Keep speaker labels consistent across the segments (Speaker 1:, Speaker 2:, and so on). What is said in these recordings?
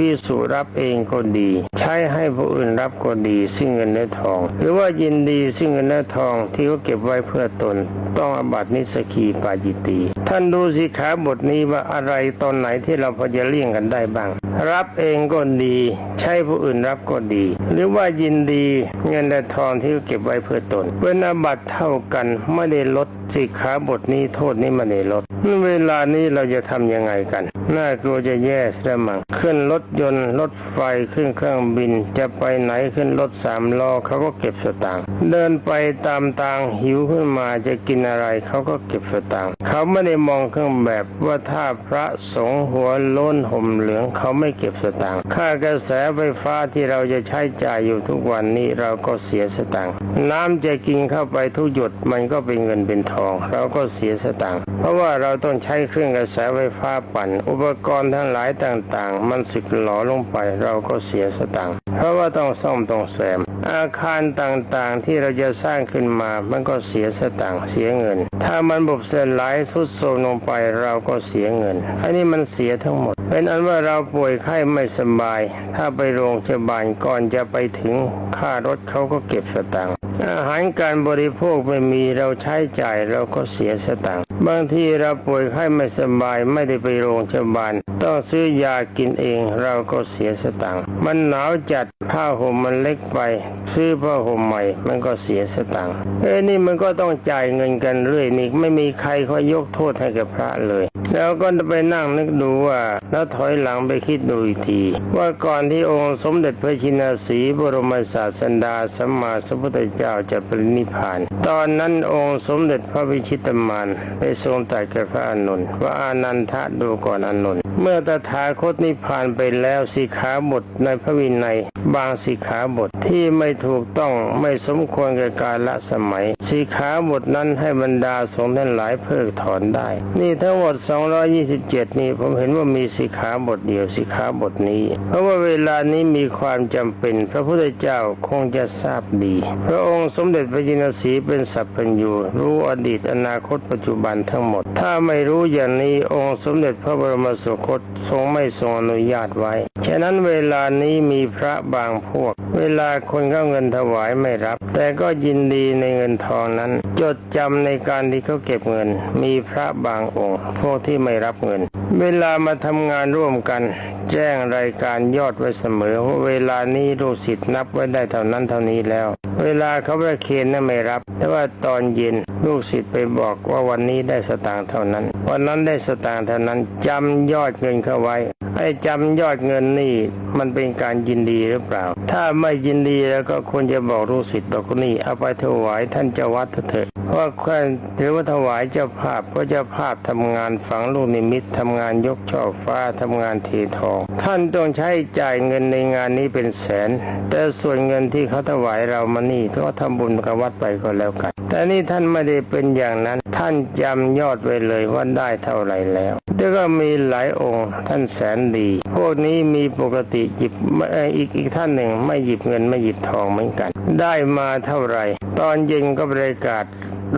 Speaker 1: พิสูรับเองก็ดี ใช้ให้ผู้อื่นรับก็ดีซึ่งเงินและทอง หรือว่ายินดีซึ่งเงินและทองที่เขาเก็บไว้เพื่อตน ต้องอาบัตินิสกีปาจิตตี ท่านดูสิขาบทนี้ว่าอะไรตอนไหนที่เราพอจะเลี่ยงกันได้บ้าง รับเองก็ดี ใช้ผู้อื่นรับก็ดี หรือว่ายินดีเงินและทองที่เขาเก็บไว้เพื่อตนเป็นอาบัติเท่ากันไม่ได้ลดสิกขาบทนี้โทษนี้ไม่ได้ลดเวลานี้เราจะทำยังไงกันน่ากลัวจะแย่ซะมั่งขึ้นรถยนต์รถไฟขึ้นเครื่องบิน จะไปไหนขึ้นรถสามล้อเขาก็เก็บสตางค์เดินไปตามทางหิวขึ้นมาจะกินอะไรเขาก็เก็บสตางค์เขาไม่ได้มองเครื่องแบบว่าถ้าพระสงฆ์หัวโล้นห่มเหลืองเขาไม่เก็บสตางค์ค่ากระแสไฟฟ้าที่เราจะใช้จ่ายอยู่ทุกวันนี้เราก็เสียสตางค์น้ำจะกินเข้าไปทุกหยดมันก็เป็นเงินเป็นทอง เราก็เสียสตางค์เพราะว่าเราต้องใช้เครื่องกระแสไฟฟ้าปั่น อุปกรณ์ทั้งหลายต่างๆ มันสึกหลอลงไปเราก็เสียสตางค์เพราะว่าต้องซ่อมต้องแซมอาคารต่างๆที่เราจะสร้างขึ้นมามันก็เสียสตางค์เสียเงิน ถ้ามันบุบเสลายสุดโทรมลงไปเราก็เสียเงินอันนี้มันเสียทั้งหมด เป็นอันว่าเราป่วยไข้ไม่สบาย ถ้าไปโรงพยาบาลก่อนจะไปถึงค่ารถเขาก็เก็บสตังค์ อาหารการบริโภคไม่มีเราใช้จ่ายเราก็เสียสตางค์บางทีเราป่วยไข้ไม่สบายไม่ได้ไปโรงพยาบาลต้องซื้อยากินเองเราก็เสียสตางค์มันหนาวจัดผ้าห่มมันเล็กไป ซื้อผ้าห่มใหม่ มันก็เสียสตางค์เอ้ยนี่มันก็ต้องจ่ายเงินกันเรื่อยนี่ไม่มีใครเขายกโทษให้กับพระเลย แล้วก็ไปนั่งนึกดูว่าแล้วถอยหลังไปคิดดูอีกที ว่าก่อนที่องค์สมเด็จพระชินสีบรมศาสดาสัมมาสัมพุทธเจ้าจะปรินิพพาน ตอนนั้นองค์สมเด็จพระวิชิตมารได้ทรงตรัสกับพระอนุนว่าอานันทะดูก่อนอนุนเมื่อตถาคตนิพพานไปแล้วสิขาบทในพระวินัย บางสิกขาบทที่ไม่ถูกต้องไม่สมควรแก่กาลสมัย สิกขาบทนั้นให้บรรดาสงฆ์ท่านหลายเพิกถอนได้ นี่ทั้งหมด 227 นี่ผมเห็นว่ามีสิกขาบทเดียวสิกขาบทนี้ เพราะว่าเวลานี้มีความจำเป็น พระพุทธเจ้าคงจะทราบดี พระองค์สมเด็จพระจินสีเป็นสัพพัญญูรู้อดีตอนาคตปัจจุบันทั้งหมด ถ้าไม่รู้อย่างนี้องค์สมเด็จพระบรมสุคตทรงไม่ทรงอนุญาตไว้ ฉะนั้นเวลานี้มีพระบาางพวก เวลาคนเข้าเงินถวายไม่รับ แต่ก็ยินดีในเงินทองนั้น จดจำในการที่เขาเก็บเงิน มีพระบางองค์ พวกที่ไม่รับเงิน เวลามาทำงานร่วมกัน แจ้งรายการยอดไว้เสมอว่าเวลานี้ลูกศิษย์นับไว้ได้เท่านั้นเท่านี้แล้ว เวลาเขาประเคนนั้นไม่รับ แต่ว่าตอนเย็นลูกศิษย์ไปบอกว่าวันนี้ได้สตางค์เท่านั้น วันนั้นได้สตางค์เท่านั้นจำยอดเงินเข้าไว้ไอ้จำยอดเงินนี่มันเป็นการยินดีหรือเปล่าถ้าไม่ยินดีแล้วก็ควรจะบอกลูกศิษย์บอกนี่เอาไปถวายท่านเจ้าวัดเถิดเพราะว่าถือว่าถวายเจ้าภาพเพราะเจ้าภาพทำงานฝังลูกนิมิตทำงานยกช่อฟ้าทำงานเททอง ท่านต้องใช้จ่ายเงินในงานนี้เป็นแสน แต่ส่วนเงินที่เขาถวายเรามานี่ก็ทำบุญกับวัดไปก็แล้วกัน แต่นี่ท่านไม่ได้เป็นอย่างนั้น ท่านจำยอดไว้เลยว่าได้เท่าไหร่แล้ว แล้วก็มีหลายองค์ท่านแสนดี พวกนี้มีปกติหยิบอีกอีกท่านหนึ่งไม่หยิบเงินไม่หยิบทองเหมือนกัน ได้มาเท่าไหร่ ตอนเย็นก็บริการ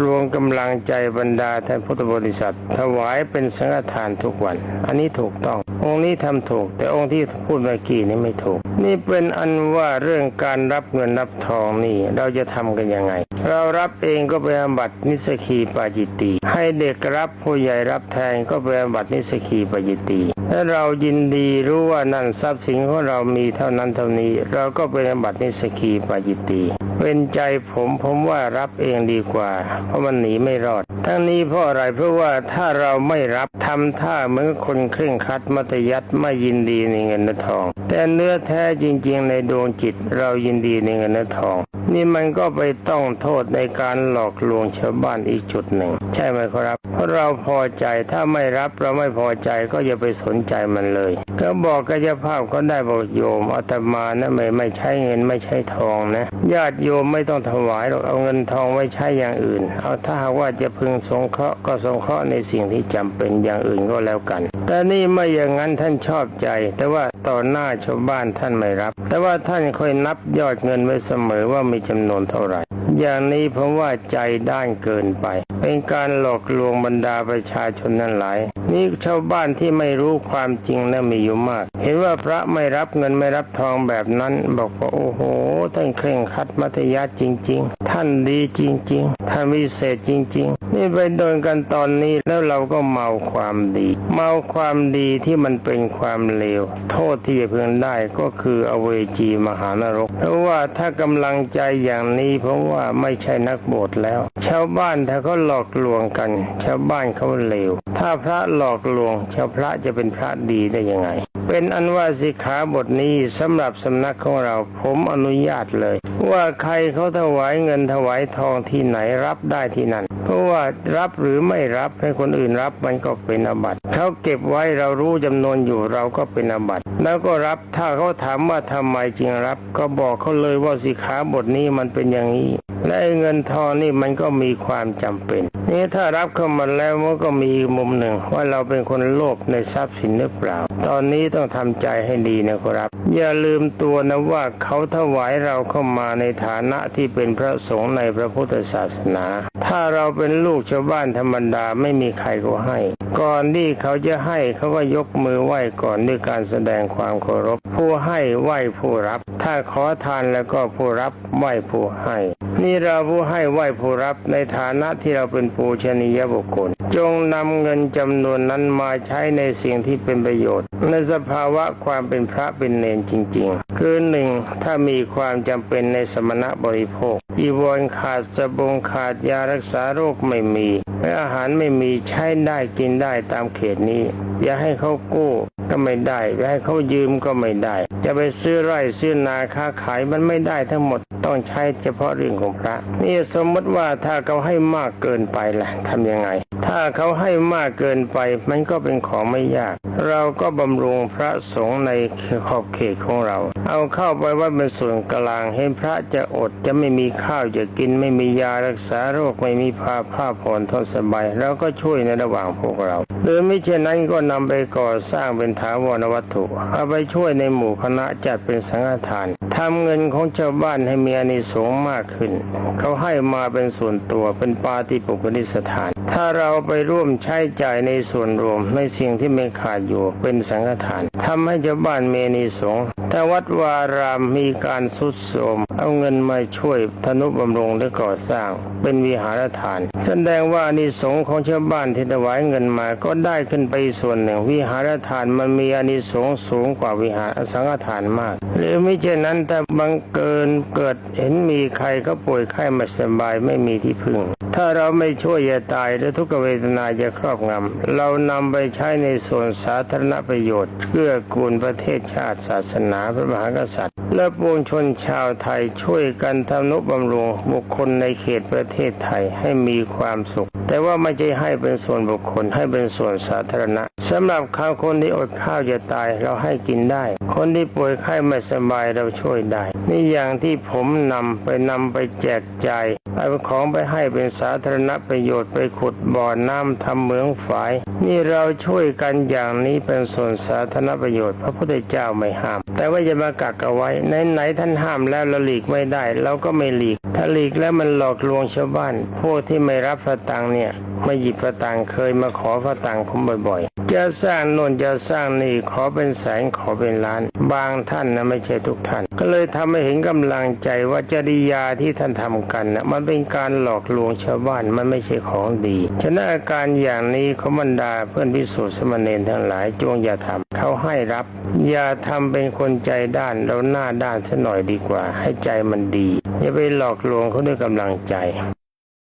Speaker 1: รวมกำลังใจบรรดาท่านพุทธบริษัท ถวายเป็นสังฆทานทุกวัน อันนี้ถูกต้อง องค์นี้ทำถูก แต่องค์ที่พูดเมื่อกี้นี่ไม่ถูก นี่เป็นอันว่าเรื่องการรับเงินรับทองนี่ เราจะทำกันยังไง เรารับเองก็ไปอาบัตินิสกีปาจิตตีให้เด็กรับผู้ใหญ่รับแทนก็ไปอาบัตินิสกีปาจิตตีถ้าเรายินดีรู้ว่านั่นทรัพย์สินของเรามีเท่านั้นเท่านี้ เราก็ไปอาบัตินิสกีปาจิตตีเป็นใจผมผมว่ารับเองดีกว่า เพราะมันหนีไม่รอด ทั้งนี้เพราะอะไรเพราะว่าถ้าเราไม่รับทำท่าเหมือนคนเคร่งครัดมัตยัดไม่ยินดีในเงินและทอง แต่เนื้อแท้จริง ๆ ในดวงจิตเรายินดีในเงินและทอง นี่มันก็ไปต้องโทษในการหลอกลวงชาวบ้านอีกจุดหนึ่ง ใช่ไหมครับ เพราะเราพอใจถ้าไม่รับเราไม่พอใจก็อย่าไปสนใจมันเลย ก็บอกกายภาพก็ได้บอกโยมอาตมานะไม่ไม่ใช้เงินไม่ใช้ทองนะญาติโยมไม่ต้องถวายหรอกเอาเงินทองไว้ใช้อย่างอื่น เอาถ้าหากว่าจะพึงสงเคราะห์ก็สงเคราะห์ในสิ่งที่จำเป็นอย่างอื่นก็แล้วกัน แต่นี่ไม่อย่างนั้นท่านชอบใจ แต่ว่า ต่อหน้าชาวบ้านท่านไม่รับ แต่ว่าท่านค่อยนับยอดเงินไว้เสมอว่ามีจำนวนเท่าไหร่ อย่างนี้ผมว่าใจด้านเกินไป เป็นการหลอกลวงบรรดาประชาชนนั่นหลาย นี่ชาวบ้านที่ไม่รู้ความจริงนะมีอยู่มาก เห็นว่าพระไม่รับเงินไม่รับทองแบบนั้น บอกว่าโอ้โหท่านเคร่งคัดมัธยัสถ์จริง ๆ ท่านดีจริง ๆท่านวิเศษจริง ๆ นี่ไปโดนกันตอนนี้แล้วเราก็เมาความดี เมาความดีที่มันเป็นความเลว โทษที่จะพึงได้ก็คืออเวจีมหานรก เพราะว่าถ้ากำลังใจอย่างนี้เพราะว่าไม่ใช่นักบวชแล้ว ชาวบ้านถ้าเขาหลอกลวงกัน ชาวบ้านเขาเลว ถ้าพระหลอกลวงชาวพระจะเป็นพระดีได้ยังไง เป็นอันว่าสิกขาบทนี้สำหรับสำนักของเราผมอนุญาตเลย ว่าใครเขาถวายเงินถวายทองที่ไหนรับได้ที่นั่นเพราะว่ารับหรือไม่รับให้คนอื่นรับมันก็เป็นอาบัติเขาเก็บไว้เรารู้จำนวนอยู่เราก็เป็นอาบัติแล้วก็รับถ้าเขาถามว่าทำไมจึงรับ ก็บอกเขาเลยว่าสิกขาบทนี้มันเป็นอย่างนี้และไอ้เงินทองนี่มันก็มีความจำเป็นนี่ถ้ารับเข้ามาแล้วมันก็มีมุมหนึ่งว่าเราเป็นคนโลภในทรัพย์สินหรือเปล่า ตอนนี้ต้องทำใจให้ดีนะครับ อย่าลืมตัวนะว่าเขาถวายเราเข้ามาในฐานะที่เป็นพระสงฆ์ในพระพุทธศาสนา ถ้าเราเป็นลูกชาวบ้านธรรมดาไม่มีใครก็ให้ ก่อนที่เขาจะให้เขาก็ยกมือไหว้ก่อนด้วยการแสดงความเคารพ ผู้ให้ไหว้ผู้รับ ถ้าขอทานแล้วก็ผู้รับไหว้ผู้ให้ นี่เราผู้ให้ไหว้ผู้รับในฐานะที่เราเป็นปูชนียบุคคล จงนำเงินจำนวนนั้นมาใช้ในสิ่งที่เป็นประโยชน์ ในสภาวะความเป็นพระเป็นเนนจริง ๆ คือหนึ่งถ้ามีความจำเป็นในสมณะบริโภคอีวรขาดสบงขาดยารักษาโรคไม่มีและอาหารไม่มีใช้ได้กินได้ตามเขตนี้ อย่าให้เขากู้ก็ไม่ได้อย่าให้เขายืมก็ไม่ได้ จะไปซื้อไร่ซื้อนาค้าขายมันไม่ได้ทั้งหมดต้องใช้เฉพาะเรื่องของพระ นี่สมมติว่าถ้าเขาให้มากเกินไปล่ะทำยังไง ถ้าเขาให้มากเกินไปมันก็เป็นของไม่ยาก เราก็บำรุงพระสงฆ์ในขอบเขตของเรา เอาเข้าไปว่าเป็นส่วนกลางเห็นพระจะอดจะไม่มีข้าวจะกินไม่มียารักษาโรคไม่มีผ้าผ้าผ่อนทนสบายเราก็ช่วยในระหว่างพวกเราหรือไม่เช่นนั้นก็นำไปก่อสร้างเป็นถาวรวัตถุ เอาไปช่วยในหมู่คณะจัดเป็นสังฆทานทำเงินของชาวบ้านให้มีอานิสงส์มากขึ้น เขาให้มาเป็นส่วนตัวเป็นปาฏิปุกนิสถาน ถ้าเราไปร่วมใช้จ่ายในส่วนรวมในสิ่งที่ไม่ขาดอยู่เป็นสังฆทานทำให้ชาวบ้านมีอนิสง ส์ถ้าวัดวารามมีการสุดโทมเอาเงินมาช่วยธนุบำรุงและก่อสร้าง เป็นวิหารทาน แสดงว่าอานิสงส์ของชาวบ้านที่ถวายเงินมาก็ได้ขึ้นไปส่วนหนึ่ง วิหารทานมันมีอานิสงส์สูงกว่าวิหารสังฆทานมาก หรือไม่เช่นนั้นถ้าบังเกินเกิดเห็นมีใครเขาป่วยไข้ม่สบายไม่มีที่พึ่ง ถ้าเราไม่ช่วยจะตายและทุกขเวทนาจะครอบงำเรานำไปใช้ในส่วนสาธารณประโยชน์เพื่อกูลประเทศชาติศาสนาพระมหากษัตริย์ และปวงชนชาวไทยช่วยกันทำนุบำรุงบุคคลในเขตประเทศไทยให้มีความสุข แต่ว่าไม่ใช่ให้เป็นส่วนบุคคลให้เป็นส่วนสาธารณะสำหรับข้าวคนที่อดข้าวจะตายเราให้กินได้ คนที่ป่วยไข้ไม่สบายเราช่วยได้ นี่อย่างที่ผมนำไปนำไปแจกจ่าย เอาของไปให้เป็นสาธารณประโยชน์ไปขุดบ่อน้ำทำเหมืองฝาย นี่เราช่วยกันอย่างนี้เป็นส่วนสาธารณประโยชน์ พระพุทธเจ้าไม่ห้าม แต่ว่าจะมากักเอาไว้ไหนไหนๆท่านห้ามแล้วเราหลีกไม่ได้เราก็ไม่หลีก ถ้าหลีกแล้วมันหลอกลวงชาวบ้านพวกที่ไม่รับสตังเนี่ย ไม่หยิบพระตังเคยมาขอพระตังผมบ่อยๆ จะสร้างโน่นจะสร้างนี่ขอเป็นแสนขอเป็นล้าน บางท่านนะไม่ใช่ทุกท่าน ก็เลยทำให้เห็นกำลังใจว่าจริยาที่ท่านทำกันนะมันเป็นการหลอกลวงชาวบ้านมันไม่ใช่ของดีฉะนั้นอาการอย่างนี้ขาบรรดาเพื่อนพิสูจน์สมณเณรทั้งหลายจงอย่าทำเขาให้รับอย่าทำเป็นคนใจด้านเราหน้าด้านซะหน่อยดีกว่า ให้ใจมันดีอย่าไปหลอกลวงเขาด้วยกำลังใจ